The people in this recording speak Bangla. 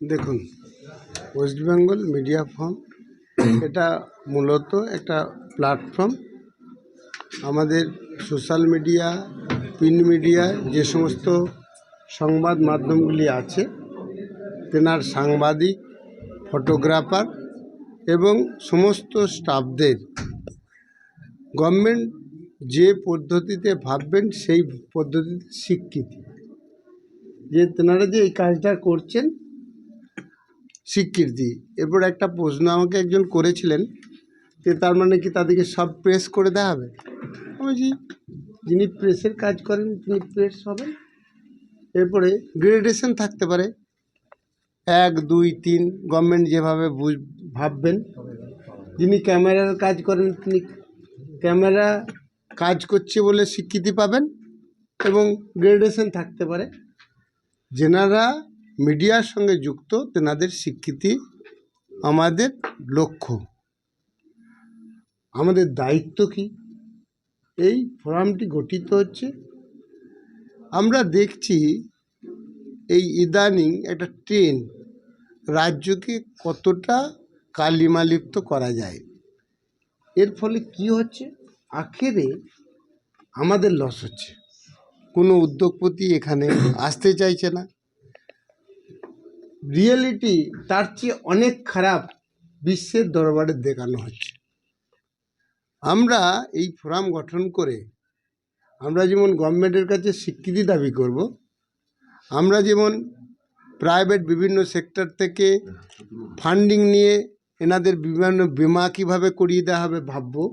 দেখুন ওয়েস্ট বেঙ্গল মিডিয়া ফর্ম এটা মূলত একটা প্ল্যাটফর্ম আমাদের সোশ্যাল মিডিয়া প্রিন্ট মিডিয়া যে সমস্ত সংবাদ মাধ্যমগুলি আছে, তেনার সাংবাদিক ফটোগ্রাফার এবং সমস্ত স্টাফদের গভর্নমেন্ট যে পদ্ধতিতে ভাববেন, সেই পদ্ধতিতে স্বীকৃতি। যে তেনারা যে এই কাজটা করছেন স্বীকৃতি এরপর একটা প্রশ্ন আমাকে একজন করেছিলেন যে তার মানে কি তাদেরকে সব প্রেস করে দেওয়া হবে? আমি বলছি, যিনি প্রেসের কাজ করেন তিনি প্রেস হবেন। এরপরে গ্রেডেশন থাকতে পারে। এক, দুই, তিন গভর্নমেন্ট যেভাবে বুঝ, ভাববেন। যিনি ক্যামেরার কাজ করেন তিনি ক্যামেরা কাজ করছে বলে স্বীকৃতি পাবেন এবং গ্রেডেশন থাকতে পারে। যেনারা মিডিয়ার সঙ্গে যুক্ত, তেনাদের স্বীকৃতি আমাদের লক্ষ্য। আমাদের দায়িত্ব কি? এই ফোরামটি গঠিত হচ্ছে। আমরা দেখছি এই ইদানিং একটা ট্রেন রাজ্যকে কতটা কালিমালিপ্ত করা যায়। এর ফলে কি হচ্ছে? আখেরে আমাদের লস হচ্ছে। কোনো উদ্যোগপতি এখানে আসতে চাইছে না। রিয়েলিটি তার চেয়ে অনেক খারাপ বিশ্বের দরবারে দেখানো হচ্ছে। আমরা এই ফোরাম গঠন করে আমরা যেমন গভর্নমেন্টের কাছে স্বীকৃতি দাবি করব, আমরা যেমন প্রাইভেট বিভিন্ন সেক্টর থেকে ফান্ডিং নিয়ে এনাদের বিভিন্ন বিমা কীভাবে করিয়ে দেওয়া হবে ভাববো